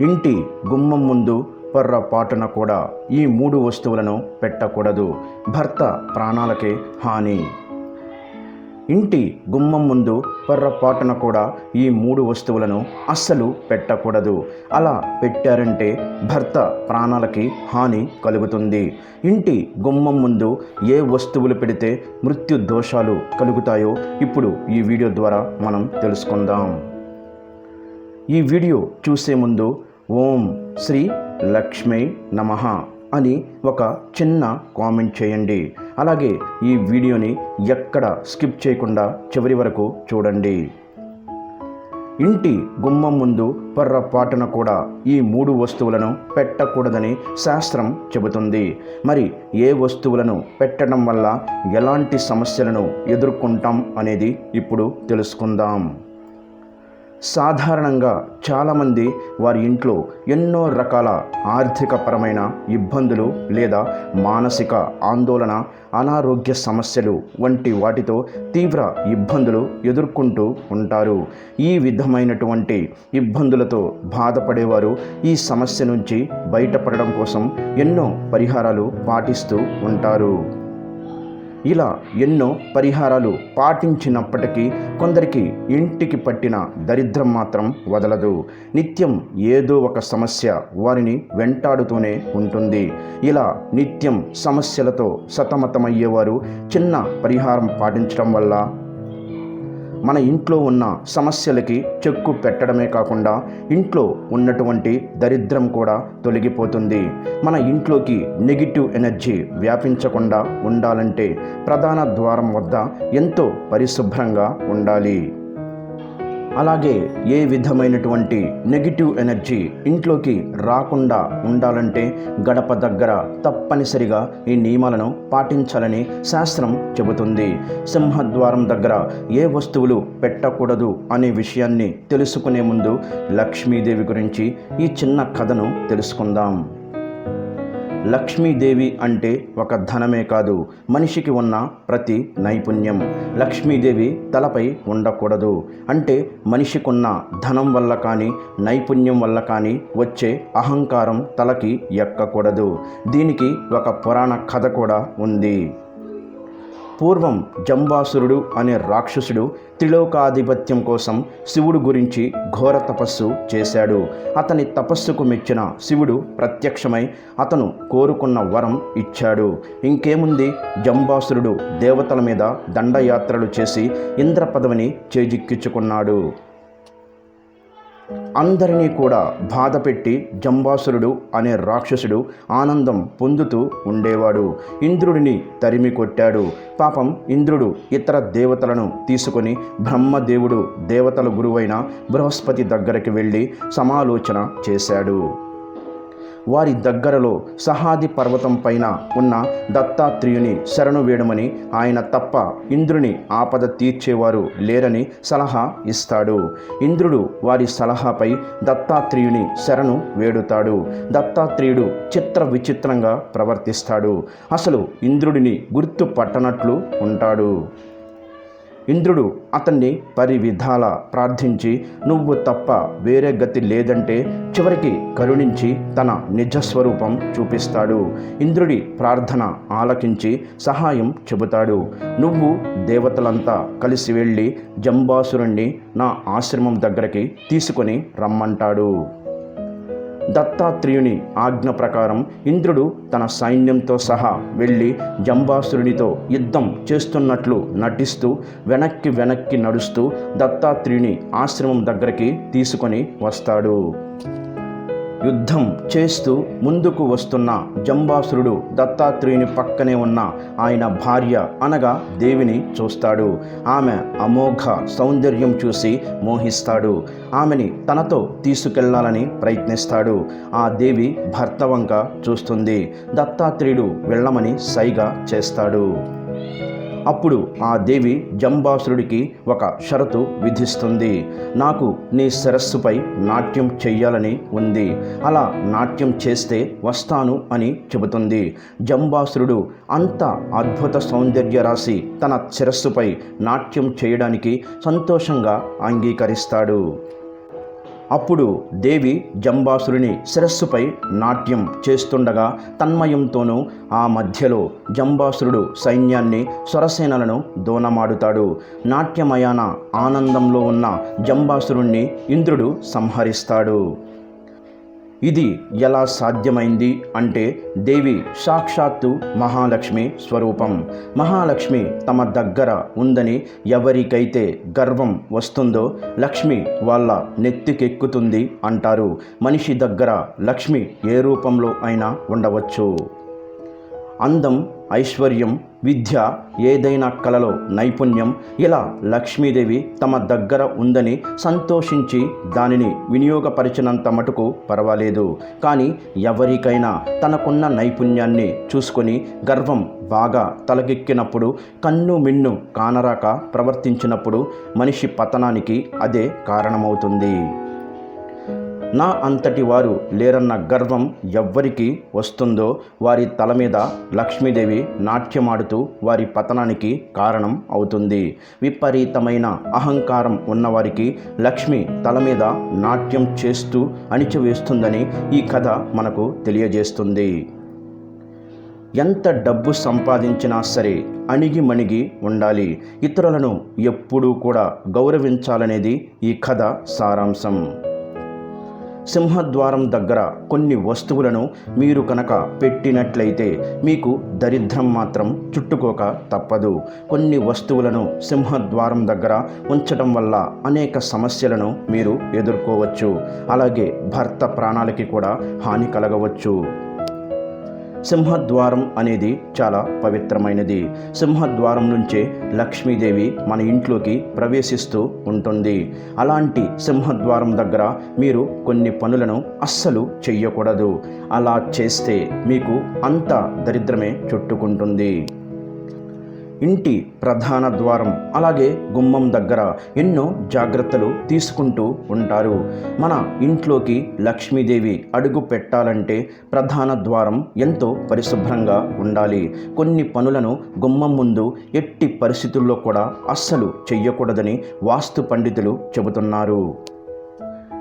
ఇంటి గుమ్మం ముందు పొర్రపాటున కూడా ఈ మూడు వస్తువులను పెట్టకూడదు. భర్త ప్రాణాలకే హాని. ఇంటి గుమ్మం ముందు పొర్రపాటున కూడా ఈ మూడు వస్తువులను అస్సలు పెట్టకూడదు. అలా పెట్టారంటే భర్త ప్రాణాలకి హాని కలుగుతుంది. ఇంటి గుమ్మం ముందు ఏ వస్తువులు పెడితే మృత్యు దోషాలు కలుగుతాయో ఇప్పుడు ఈ వీడియో ద్వారా మనం తెలుసుకుందాం. ఈ వీడియో చూసే ముందు ఓం శ్రీ లక్ష్మీ నమః అని ఒక చిన్న కామెంట్ చేయండి. అలాగే ఈ వీడియోని ఎక్కడ స్కిప్ చేయకుండా చివరి వరకు చూడండి. ఇంటి గుమ్మం ముందు పొర్రపాటున కూడా ఈ మూడు వస్తువులను పెట్టకూడదని శాస్త్రం చెబుతుంది. మరి ఏ వస్తువులను పెట్టడం వల్ల ఎలాంటి సమస్యలను ఎదుర్కొంటాం అనేది ఇప్పుడు తెలుసుకుందాం. సాధారణంగా చాలామంది వారి ఇంట్లో ఎన్నో రకాల ఆర్థికపరమైన ఇబ్బందులు లేదా మానసిక ఆందోళన అనారోగ్య సమస్యలు వంటి వాటితో తీవ్ర ఇబ్బందులు ఎదుర్కొంటూ ఉంటారు. ఈ విధమైనటువంటి ఇబ్బందులతో బాధపడేవారు ఈ సమస్య నుంచి బయటపడడం కోసం ఎన్నో పరిహారాలు పాటిస్తూ ఉంటారు. ఇలా ఎన్నో పరిహారాలు పాటించినప్పటికీ కొందరికి ఇంటికి పట్టిన దరిద్రం మాత్రం వదలదు. నిత్యం ఏదో ఒక సమస్య వారిని వెంటాడుతూనే ఉంటుంది. ఇలా నిత్యం సమస్యలతో సతమతమయ్యేవారు చిన్న పరిహారం పాటించడం వల్ల మన ఇంట్లో ఉన్న సమస్యలకి చెక్కు పెట్టడమే కాకుండా ఇంట్లో ఉన్నటువంటి దరిద్రం కూడా తొలగిపోతుంది. మన ఇంట్లోకి నెగిటివ్ ఎనర్జీ వ్యాపించకుండా ఉండాలంటే ప్రధాన ద్వారం వద్ద ఎంతో పరిశుభ్రంగా ఉండాలి. అలాగే ఏ విధమైనటువంటి నెగిటివ్ ఎనర్జీ ఇంట్లోకి రాకుండా ఉండాలంటే గడప దగ్గర తప్పనిసరిగా ఈ నియమాలను పాటించాలని శాస్త్రం చెబుతుంది. సింహద్వారం దగ్గర ఏ వస్తువులు పెట్టకూడదు అనే విషయాన్ని తెలుసుకునే ముందు లక్ష్మీదేవి గురించి ఈ చిన్న కథను తెలుసుకుందాం. లక్ష్మీదేవి అంటే ఒక ధనమే కాదు మనిషికి ఉన్న ప్రతి నైపుణ్యం. లక్ష్మీదేవి తలపై ఉండకూడదు. అంటే మనిషికున్న ధనం వల్ల కానీ నైపుణ్యం వల్ల కానీ వచ్చే అహంకారం తలకి ఎక్కకూడదు. దీనికి ఒక పురాణ కథ కూడా ఉంది. పూర్వం జంబాసురుడు అనే రాక్షసుడు త్రిలోకాధిపత్యం కోసం శివుడు గురించి ఘోర తపస్సు చేశాడు. అతని తపస్సుకు మెచ్చిన శివుడు ప్రత్యక్షమై అతను కోరుకున్న వరం ఇచ్చాడు. ఇంకేముంది? జంబాసురుడు దేవతల మీద దండయాత్రలు చేసి ఇంద్ర పదవిని చేజిక్కించుకున్నాడు. అందరినీ కూడా బాధపెట్టి జంబాసురుడు అనే రాక్షసుడు ఆనందం పొందుతూ ఉండేవాడు. ఇంద్రుడిని తరిమి కొట్టాడు. పాపం ఇంద్రుడు ఇతర దేవతలను తీసుకొని బ్రహ్మదేవుడు దేవతల గురువైన బృహస్పతి దగ్గరికి వెళ్ళి సమాలోచన చేశాడు. వారి దగ్గరలో సహాది పర్వతం పైన ఉన్న దత్తాత్రేయుని శరణు వేయడమని ఆయన తప్ప ఇంద్రుని ఆపద తీర్చేవారు లేరని సలహా ఇస్తాడు. ఇంద్రుడు వారి సలహాపై దత్తాత్రేయుని శరణు వేడుతాడు. దత్తాత్రేయుడు చిత్ర విచిత్రంగా ప్రవర్తిస్తాడు. అసలు ఇంద్రుడిని గుర్తుపట్టనట్లు ఉంటాడు. ఇంద్రుడు అతన్ని పరివిధాల ప్రార్థించి నువ్వు తప్ప వేరే గతి లేదంటే చివరికి కరుణించి తన నిజస్వరూపం చూపిస్తాడు ఇంద్రుడి ప్రార్థన ఆలకించి సహాయం చెబుతాడు. నువ్వు దేవతలంతా కలిసి వెళ్ళి జంబాసురుణ్ణి నా ఆశ్రమం దగ్గరికి తీసుకొని రమ్మంటాడు. దత్తాత్రేయుని ఆజ్ఞ ప్రకారం ఇంద్రుడు తన సైన్యంతో సహా వెళ్ళి జంబాసురునితో యుద్ధం చేస్తున్నట్లు నటిస్తూ వెనక్కి వెనక్కి నడుస్తూ దత్తాత్రేయుని ఆశ్రమం దగ్గరికి తీసుకొని వస్తాడు. యుద్ధం చేస్తూ ముందుకు వస్తున్న జంబాసురుడు దత్తాత్రేయుని పక్కనే ఉన్న ఆయన భార్య అనగా దేవిని చూస్తాడు. ఆమె అమోఘ సౌందర్యం చూసి మోహిస్తాడు. ఆమెని తనతో తీసుకెళ్ళాలని ప్రయత్నిస్తాడు. ఆ దేవి భర్త వంక చూస్తుంది. దత్తాత్రేయుడు వెళ్ళమని సైగా చేస్తాడు. అప్పుడు ఆ దేవి జంబాసురుడికి ఒక షరతు విధిస్తుంది. నాకు నీ శిరస్సుపై నాట్యం చెయ్యాలని ఉంది. అలా నాట్యం చేస్తే వస్తాను అని చెబుతుంది. జంబాసురుడు అంత అద్భుత సౌందర్య రాశి తన శిరస్సుపై నాట్యం చేయడానికి సంతోషంగా అంగీకరిస్తాడు. అప్పుడు దేవి జంబాసురుని శిరస్సుపై నాట్యం చేస్తుండగా తన్మయంతోనూ ఆ మధ్యలో జంబాసురుడు సైన్యాన్ని స్వరసేనలను దోనమాడుతాడు నాట్యమయాన ఆనందంలో ఉన్న జంబాసురుణ్ణి ఇంద్రుడు సంహరిస్తాడు. ఇది ఎలా సాధ్యమైంది అంటే దేవి సాక్షాత్తు మహాలక్ష్మి స్వరూపం. మహాలక్ష్మి తమ దగ్గర ఉందని ఎవరికైతే గర్వం వస్తుందో లక్ష్మి వాళ్ళ నెత్తికెక్కుతుంది అంటారు. మనిషి దగ్గర లక్ష్మి ఏ రూపంలో అయినా ఉండవచ్చు. అందం ఐశ్వర్యం విద్య ఏదైనా కళలో నైపుణ్యం ఇలా లక్ష్మీదేవి తమ దగ్గర ఉందని సంతోషించి దానిని వినియోగపరిచినంత మటుకు పర్వాలేదు. కానీ ఎవరికైనా తనకున్న నైపుణ్యాన్ని చూసుకొని గర్వం బాగా తలకెక్కినప్పుడు కన్ను మిన్ను కానరాక ప్రవర్తించినప్పుడు మనిషి పతనానికి అదే కారణమవుతుంది. నా అంతటి వారు లేరన్న గర్వం ఎవ్వరికి వస్తుందో వారి తల మీద లక్ష్మీదేవి నాట్యమాడుతూ వారి పతనానికి కారణం అవుతుంది. విపరీతమైన అహంకారం ఉన్నవారికి లక్ష్మి తల మీద నాట్యం చేస్తూ అణిచివేస్తుందని ఈ కథ మనకు తెలియజేస్తుంది. ఎంత డబ్బు సంపాదించినా సరే అణిగి మణిగి ఉండాలి. ఇతరులను ఎప్పుడూ కూడా గౌరవించాలనేది ఈ కథ సారాంశం. సింహద్వారం దగ్గర కొన్ని వస్తువులను మీరు కనుక పెట్టినట్లయితే మీకు దరిద్రం మాత్రం చుట్టుకోక తప్పదు. కొన్ని వస్తువులను సింహద్వారం దగ్గర ఉంచడం వల్ల అనేక సమస్యలను మీరు ఎదుర్కోవచ్చు. అలాగే భర్త ప్రాణాలకి కూడా హాని కలగవచ్చు. సింహద్వారం అనేది చాలా పవిత్రమైనది. సింహద్వారం నుంచే లక్ష్మీదేవి మన ఇంట్లోకి ప్రవేశిస్తూ ఉంటుంది. అలాంటి సింహద్వారం దగ్గర మీరు కొన్ని పనులను అస్సలు చెయ్యకూడదు. అలా చేస్తే మీకు అంత దరిద్రమే చుట్టుకుంటుంది. ఇంటి ప్రధాన ద్వారం అలాగే గుమ్మం దగ్గర ఎన్నో జాగ్రత్తలు తీసుకుంటూ ఉంటారు. మన ఇంట్లోకి లక్ష్మీదేవి అడుగు పెట్టాలంటే ప్రధాన ద్వారం ఎంతో పరిశుభ్రంగా ఉండాలి. కొన్ని పనులను గుమ్మం ముందు ఎట్టి పరిస్థితుల్లో కూడా అస్సలు చెయ్యకూడదని వాస్తు పండితులు చెబుతున్నారు.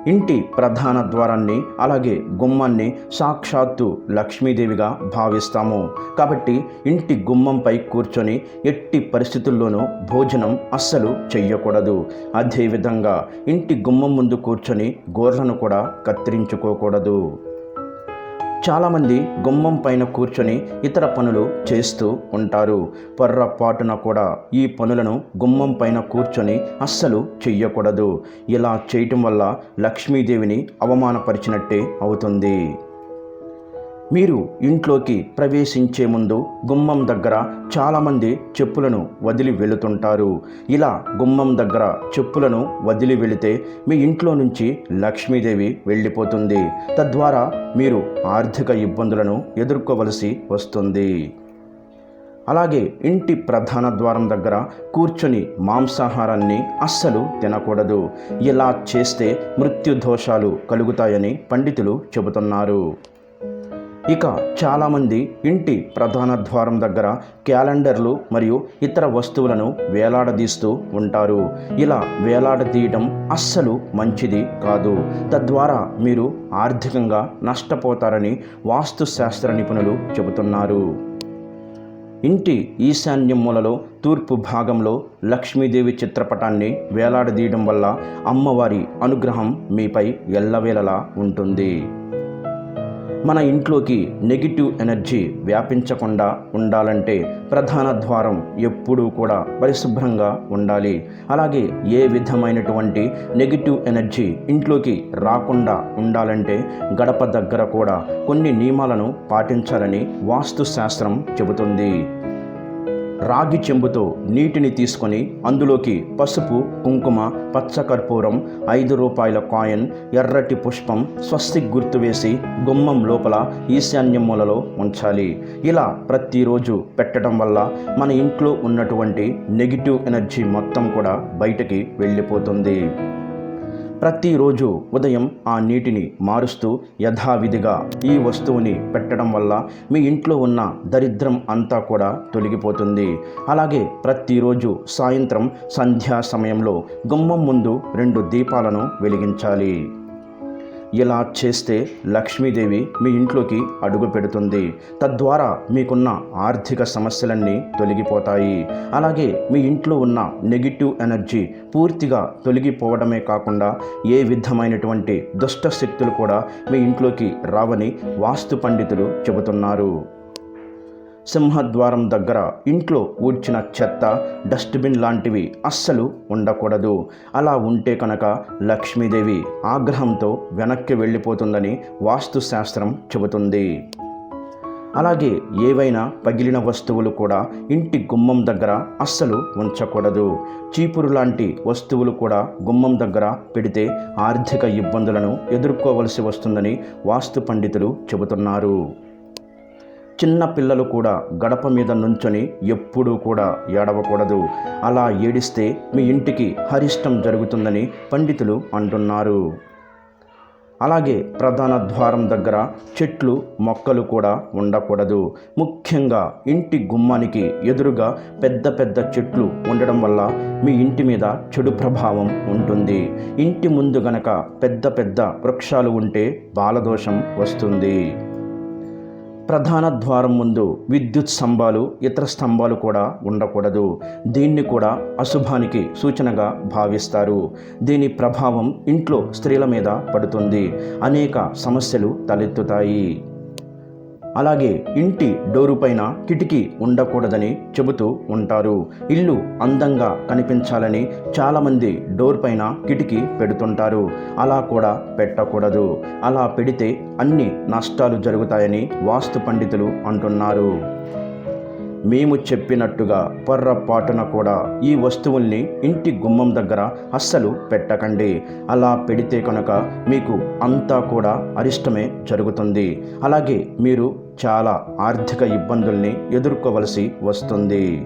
ఇంటి ప్రధాన ద్వారాన్ని అలాగే గుమ్మాన్ని సాక్షాత్తు లక్ష్మీదేవిగా భావిస్తాము. కాబట్టి ఇంటి గుమ్మంపై కూర్చొని ఎట్టి పరిస్థితుల్లోనూ భోజనం అస్సలు చెయ్యకూడదు. అదేవిధంగా ఇంటి గుమ్మం ముందు కూర్చొని గోర్లను కూడా కత్తిరించుకోకూడదు. చాలామంది గుమ్మం పైన కూర్చొని ఇతర పనులు చేస్తూ ఉంటారు. పొర్రపాటున కూడా ఈ పనులను గుమ్మం పైన కూర్చొని అస్సలు చెయ్యకూడదు. ఇలా చేయటం వల్ల లక్ష్మీదేవిని అవమానపరిచినట్టే అవుతుంది. మీరు ఇంట్లోకి ప్రవేశించే ముందు గుమ్మం దగ్గర చాలామంది చెప్పులను వదిలి వెళుతుంటారు. ఇలా గుమ్మం దగ్గర చెప్పులను వదిలి వెళితే మీ ఇంట్లో నుంచి లక్ష్మీదేవి వెళ్ళిపోతుంది. తద్వారా మీరు ఆర్థిక ఇబ్బందులను ఎదుర్కోవలసి వస్తుంది. అలాగే ఇంటి ప్రధాన ద్వారం దగ్గర కూర్చొని మాంసాహారాన్ని అస్సలు తినకూడదు. ఇలా చేస్తే మృత్యు దోషాలు కలుగుతాయని పండితులు చెబుతున్నారు. ఇక చాలామంది ఇంటి ప్రధాన ద్వారం దగ్గర క్యాలెండర్లు మరియు ఇతర వస్తువులను వేలాడదీస్తూ ఉంటారు. ఇలా వేలాడదీయడం అస్సలు మంచిది కాదు. తద్వారా మీరు ఆర్థికంగా నష్టపోతారని వాస్తుశాస్త్ర నిపుణులు చెబుతున్నారు. ఇంటి ఈశాన్య మూలలో తూర్పు భాగంలో లక్ష్మీదేవి చిత్రపటాన్ని వేలాడదీయడం వల్ల అమ్మవారి అనుగ్రహం మీపై ఎల్లవేళలా ఉంటుంది. మన ఇంట్లోకి నెగిటివ్ ఎనర్జీ వ్యాపించకుండా ఉండాలంటే ప్రధాన ద్వారం ఎప్పుడూ కూడా పరిశుభ్రంగా ఉండాలి. అలాగే ఏ విధమైనటువంటి నెగిటివ్ ఎనర్జీ ఇంట్లోకి రాకుండా ఉండాలంటే గడప దగ్గర కూడా కొన్ని నియమాలను పాటించాలని వాస్తు శాస్త్రం చెబుతుంది. రాగి చెంబుతో నీటిని తీసుకొని అందులోకి పసుపు కుంకుమ పచ్చకర్పూరం ఐదు రూపాయల కాయిన్ ఎర్రటి పుష్పం స్వస్తి గుర్తు వేసి గుమ్మం లోపల ఈశాన్య మూలలో ఉంచాలి. ఇలా ప్రతిరోజు పెట్టడం వల్ల మన ఇంట్లో ఉన్నటువంటి నెగిటివ్ ఎనర్జీ మొత్తం కూడా బయటకి వెళ్ళిపోతుంది. ప్రతిరోజు ఉదయం ఆ నీటిని మారుస్తూ యథావిధిగా ఈ వస్తువుని పెట్టడం వల్ల మీ ఇంట్లో ఉన్న దరిద్రం అంతా కూడా తొలగిపోతుంది. అలాగే ప్రతిరోజు సాయంత్రం సంధ్యా సమయంలో గుమ్మం ముందు రెండు దీపాలను వెలిగించాలి. ఇలా చేస్తే లక్ష్మీదేవి మీ ఇంట్లోకి అడుగు పెడుతుంది. తద్వారా మీకున్న ఆర్థిక సమస్యలన్నీ తొలగిపోతాయి. అలాగే మీ ఇంట్లో ఉన్న నెగిటివ్ ఎనర్జీ పూర్తిగా తొలగిపోవడమే కాకుండా ఏ విధమైనటువంటి దుష్ట శక్తులు కూడా మీ ఇంట్లోకి రావని వాస్తు పండితులు చెబుతున్నారు. సింహద్వారం దగ్గర ఇంట్లో ఊడ్చిన చెత్త డస్ట్బిన్ లాంటివి అస్సలు ఉండకూడదు. అలా ఉంటే కనుక లక్ష్మీదేవి ఆగ్రహంతో వెనక్కి వెళ్ళిపోతుందని వాస్తుశాస్త్రం చెబుతుంది. అలాగే ఏవైనా పగిలిన వస్తువులు కూడా ఇంటి గుమ్మం దగ్గర అస్సలు ఉంచకూడదు. చీపురు లాంటి వస్తువులు కూడా గుమ్మం దగ్గర పెడితే ఆర్థిక ఇబ్బందులను ఎదుర్కోవలసి వస్తుందని వాస్తు పండితులు చెబుతున్నారు. చిన్న పిల్లలు కూడా గడప మీద నుంచొని ఎప్పుడూ కూడా ఏడవకూడదు. అలా ఏడిస్తే మీ ఇంటికి హరిష్టం జరుగుతుందని పండితులు అంటున్నారు. అలాగే ప్రధాన ద్వారం దగ్గర చెట్లు మొక్కలు కూడా ఉండకూడదు. ముఖ్యంగా ఇంటి గుమ్మానికి ఎదురుగా పెద్ద పెద్ద చెట్లు ఉండడం వల్ల మీ ఇంటి మీద చెడు ప్రభావం ఉంటుంది. ఇంటి ముందు గనక పెద్ద పెద్ద వృక్షాలు ఉంటే బాలదోషం వస్తుంది. ప్రధాన ద్వారం ముందు విద్యుత్ స్తంభాలు ఇతర స్తంభాలు కూడా ఉండకూడదు. దీన్ని కూడా అశుభానికి సూచనగా భావిస్తారు. దీని ప్రభావం ఇంట్లో స్త్రీల మీద పడుతుంది. అనేక సమస్యలు తలెత్తుతాయి. అలాగే ఇంటి డోరు పైన కిటికీ ఉండకూడదని చెబుతూ ఉంటారు. ఇల్లు అందంగా కనిపించాలని చాలామంది డోర్ పైన కిటికీ పెడుతుంటారు. అలా కూడా పెట్టకూడదు. అలా పెడితే అన్ని నష్టాలు జరుగుతాయని వాస్తు పండితులు అంటున్నారు. మేము చెప్పినట్టుగా పొర్రపాటున కూడా ఈ వస్తువుల్ని ఇంటి గుమ్మం దగ్గర అస్సలు పెట్టకండి. అలా పెడితే కనుక మీకు అంతా కూడా అరిష్టమే జరుగుతుంది. అలాగే మీరు చాలా ఆర్థిక ఇబ్బందుల్ని ఎదుర్కోవలసి వస్తుంది.